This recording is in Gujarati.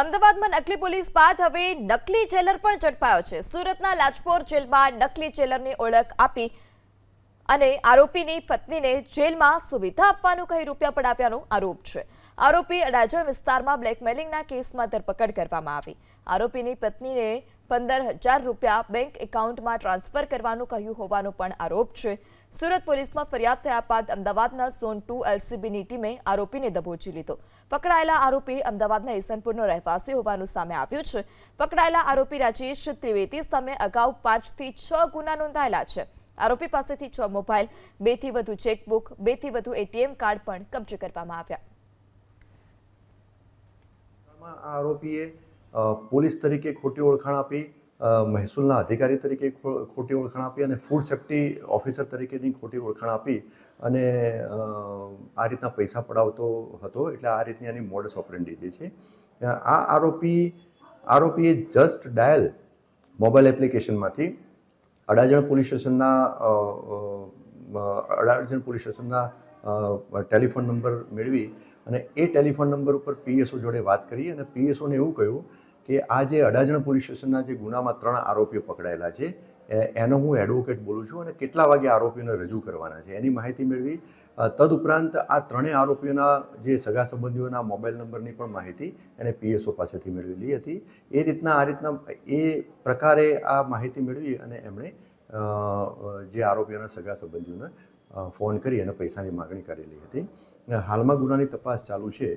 અમદાવાદમાં નકલી પોલીસ બાદ હવે નકલી જેલર પણ ઝડપાયો છે. સુરતના લાજપોર જેલમાં નકલી જેલરની ઓળખ આપી અને આરોપીની પત્નીને જેલમાં સુવિધા આપવાનું કહી રૂપિયા પડાવ્યાનો આરોપ છે. આરોપી અડાજણ વિસ્તારમાં બ્લેકમેલિંગના કેસમાં ધરપકડ કરવામાં આવી. આરોપીની પત્નીને પંદર હજાર રૂપિયા બેંક એકાઉન્ટમાં ટ્રાન્સફર કરવાનું કહ્યું હોવાનો પણ આરોપ છે. સુરત પોલીસમાં ફરિયાદ થયા બાદ અમદાવાદના ઝોન ટુ એલસીબીની ટીમે આરોપીને દબોચી લીધો. પકડાયેલા આરોપી અમદાવાદના ઈસનપુરનો રહેવાસી હોવાનું સામે આવ્યું છે. પકડાયેલા આરોપી રાજેશ ત્રિવેદી સામે અગાઉ પાંચથી છ ગુના નોંધાયેલા છે. આરોપી પાસેથી છ મોબાઈલ, બેથી વધુ ચેકબુક, બેથી વધુ એટીએમ કાર્ડ પણ કબજે કરવામાં આવ્યા. આરોપીએ પોલીસ તરીકે ખોટી ઓળખાણ આપી મહેસૂલના અધિકારી તરીકે ખોટી ઓળખાણ આપી અને ફૂડ સેફ્ટી ઓફિસર તરીકેની ખોટી ઓળખાણ આપી અને આ રીતના પૈસા પડાવતો હતો. એટલે આ રીતની આની મોડસ ઓપરેન્ડી જે છે. આ આરોપી, આરોપીએ જસ્ટ ડાયલ મોબાઈલ એપ્લિકેશનમાંથી અડાજણ પોલીસ સ્ટેશનના અડાજણ પોલીસ સ્ટેશનના ટેલિફોન નંબર મેળવી અને એ ટેલિફોન નંબર ઉપર પીએસઓ જોડે વાત કરી અને પીએસઓને એવું કહ્યું કે આ જે અડાજણ પોલીસ સ્ટેશનના જે ગુનામાં ત્રણ આરોપીઓ પકડાયેલા છે એનો હું એડવોકેટ બોલું છું અને કેટલા વાગે આરોપીઓને રજૂ કરવાના છે. એની માહિતી મેળવી. તદુપરાંત આ ત્રણેય આરોપીઓના જે સગા સંબંધીઓના મોબાઈલ નંબરની પણ માહિતી એને પીએસઓ પાસેથી મેળવેલી હતી. એ રીતના, આ રીતના એ પ્રકારે આ માહિતી મેળવી અને એમણે જે આરોપીઓના સગા સંબંધીઓને ફોન કરી અને પૈસાની માગણી કરેલી હતી. હાલમાં ગુનાની તપાસ ચાલુ છે.